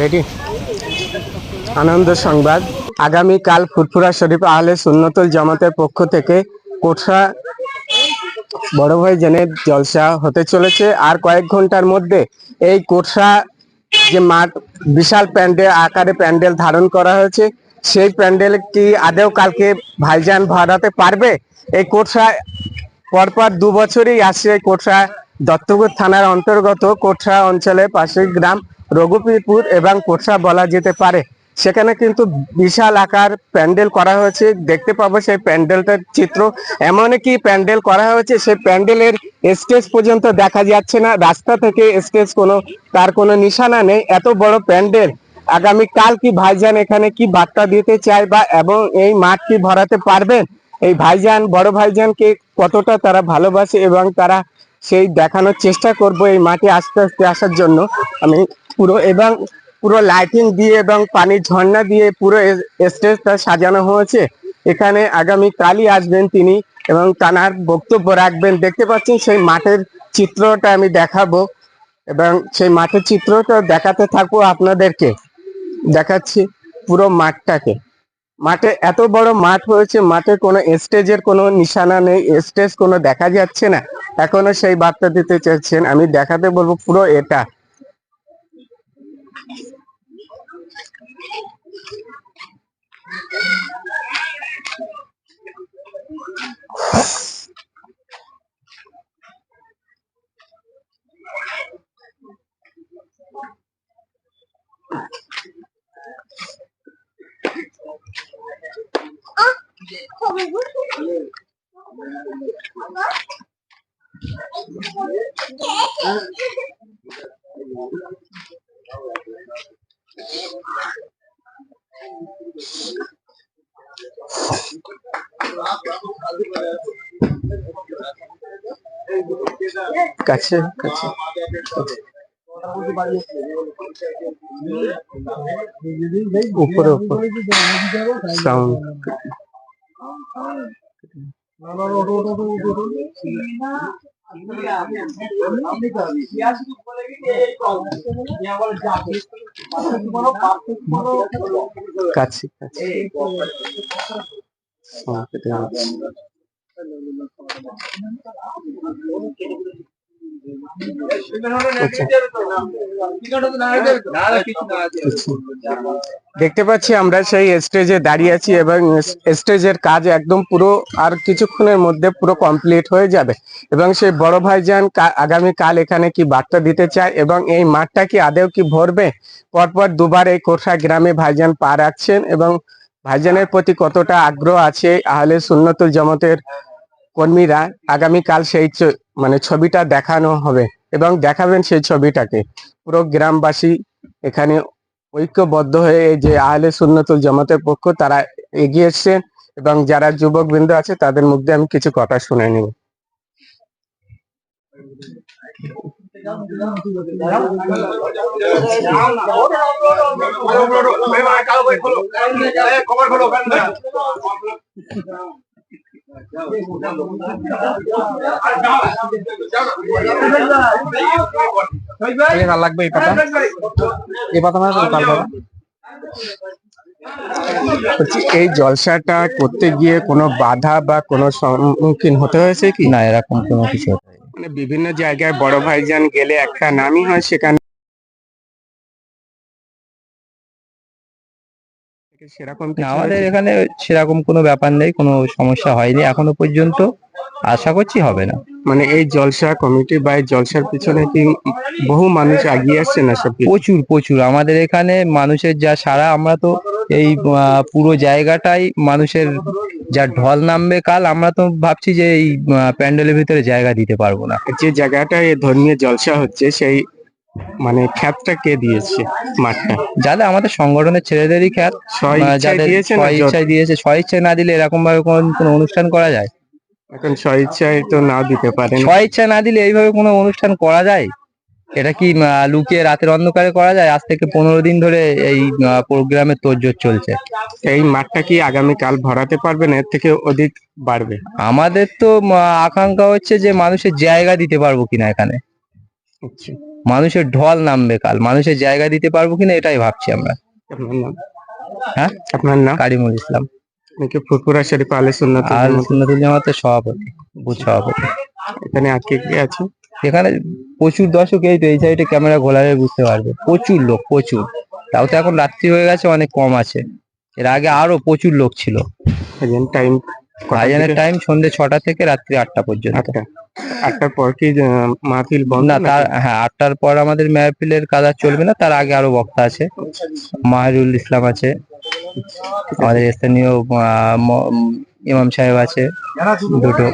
Ready আনন্দ সংবাদ। আগামীকাল ফুরফুরা শরীফ আহলে সুন্নতুল জামাতের পক্ষ থেকে কোঠা বড় ভাই জেনের জলসা হতে চলেছে। আর কয়েক ঘণ্টার মধ্যে এই কোঠা যে মাঠ, বিশাল প্যান্ডেল, আকারে প্যান্ডেল ধারণ করা হয়েছে, সেই প্যান্ডেল কি আদেও কালকে ভাইজান ভরাতে পারবে? এই কোঠা পরপর দু বছরই আসছে এই কোঠা দত্তপুর থানার অন্তর্গত কোঠা অঞ্চলের পাশের গ্রাম রঘুপীরপুর এবং কোঠা বলা যেতে পারে। সেখানে কিন্তু বিশাল আকার প্যান্ডেল করা হয়েছে। দেখতে পাবো সেই প্যান্ডেলটার চিত্র। এমন কি প্যান্ডেল করা হয়েছে? সেই প্যান্ডেলের স্টেজ পর্যন্ত দেখা যাচ্ছে না। রাস্তা থেকে স্টেজ কোনো, তার কোনো নিশানা নেই। এত বড় প্যান্ডেল। আগামী কাল কি ভাইজান এখানে কি বার্তা দিতে চায় বা এবং এই মাঠ কি ভরাতে পারবেন? এই ভাইজান, বড় ভাইজানকে কতটা তারা ভালোবাসে এবং তারা সেই দেখানোর চেষ্টা করব এই মাঠে আস্তে আস্তে আসার জন্য। আমি পুরো এবং পুরো লাইটিং দিয়ে এবং পানির ঝর্ণা দিয়ে পুরো স্টেজটা সাজানো হয়েছে। এখানে আগামী কালই আসবেন তিনি এবং তানার বক্তব্য রাখবেন। দেখতে পাচ্ছেন সেই মাঠের চিত্রটা আমি দেখাবো এবং সেই মাঠের চিত্রটা দেখাতে থাকব আপনাদেরকে। দেখাচ্ছি পুরো মাঠটাকে। মাঠে এত বড় মাঠ হয়েছে, মাঠে কোনো স্টেজের কোনো নিশানা নেই স্টেজ কোনো দেখা যাচ্ছে না। এখনও সেই বার্তা দিতে চাচ্ছেন আমি দেখাতে বলব পুরো এটা। কাছে কাছে উপরে উপরে সাউন্ড কাছে কাছে যাচ্ছে। দেখতে পাচ্ছি আমরা সেই স্টেজে দাঁড়িয়ে আছি এবং স্টেজের কাজ একদম পুরো আর কিছুক্ষণের মধ্যে পুরো কমপ্লিট হয়ে যাবে। এবং সেই বড় ভাইজান কা- আগামীকাল এখানে কি বার্তা দিতে চায় এবং এই মাঠটা কি আদেও কি ভরবে? পরপর দুবার এই কোঠা গ্রামে ভাইজান পা রাখছেন এবং ভাইজানের প্রতি কতটা আগ্রহ আছে, আহলে সুন্নতুল জমতের কর্মীরা আগামীকাল সেই মানে ছবিটা দেখানো হবে এবং দেখাবেন সেই ছবিটাকে পুরো গ্রামবাসী এখানে ঐক্যবদ্ধ হয়ে যে আহলে সুন্নতুল জামাতের পক্ষ তারা এগিয়ে এসছেন এবং যারা যুবক বৃন্দ আছে তাদের মধ্যে আমি কিছু কথা শুনে নিব লাগবে এই পাতা এই পাতা মানে। বলছি, এই জলসাটা করতে গিয়ে কোনো বাধা বা কোনো সম্মুখীন হতে হয়েছে কি না এরকম কোনো কিছু। মানে বিভিন্ন জায়গায় বড় ভাইজান গেলে একটা নামই হয় সেখানে সেরকম আমাদের এখানে সেরকম কোনো ব্যাপার নেই কোনো সমস্যা হয়নি। এখনও পর্যন্ত আশা করছি হবে না। মানে এই জলসা কমিটি বা এই জলসার পিছনে কি বহু মানুষ এগিয়ে আসছে না সব প্রচুর প্রচুর। আমাদের এখানে মানুষের যা সারা আমরা তো এই পুরো জায়গাটাই মানুষের যা ঢল নামবে কাল আমরা তো ভাবছি যে এই প্যান্ডেলের ভিতরে জায়গা দিতে পারব না। যে জায়গাটায় এই ধর্মীয় জলসা হচ্ছে সেই মানে খ্যাতটা কে দিয়েছে মাঠটা? যাদের আমাদের সংগঠনের ছেলেদেরই খ্যাত যাদের দিয়েছে স্ব ইচ্ছায় দিয়েছে স্ব ইচ্ছায় না দিলে এরকম ভাবে কোনো অনুষ্ঠান করা যায়? এখন স্ব ইচ্ছায় তো না দিতে পারে স্ব ইচ্ছায় না দিলে এইভাবে কোনো অনুষ্ঠান করা যায়? এটা কি লুকিয়ে রাতের অন্ধকারে করা যায়? আজ থেকে পনেরো দিন ধরে এই প্রোগ্রামের তোড়জোড় চলছে। এই মাঠটা কি আগামীকাল ভরাতে পারবেন এর থেকে অধিক বাড়বে। আমাদের তো আকাঙ্ক্ষা হচ্ছে যে মানুষের জায়গা দিতে পারব কিনা এখানে। আচ্ছা। মানুষের ঢল নামবে কাল। মানুষের জায়গা দিতে পারব কিনা এটাই ভাবছি আমরা। আপনার নাম? হ্যাঁ? আপনার নাম? কারিমুল ইসলাম। আপনি কি ফুরফুরা শরীফ আলে সুন্নত আর সুন্নতুল জামাতের সভাপতি বুথ সভাপতি। এখানে আর কে কে আছে? এখানে প্রচুর দর্শক এই তো এই সাইডে ক্যামেরা ঘোলালে বুঝতে পারবে। প্রচুর লোক প্রচুর। তাও তো এখন রাত্রি হয়ে গেছে অনেক কম আছে। এর আগে আরও প্রচুর লোক ছিল। টাইম আজানের টাইম সন্ধ্যে ছটা থেকে রাত্রি আটটা পর্যন্ত। আটটা। আটটার পর কি মাহফিল বন্ধ না তার হ্যাঁ আটটার পর আমাদের মেহফিলের কাজ আর চলবে না তার আগে আরও বক্তা আছে। মাহিরুল ইসলাম আছে। আমাদের স্থানীয় ইমাম সাহেব আছে। দুটো।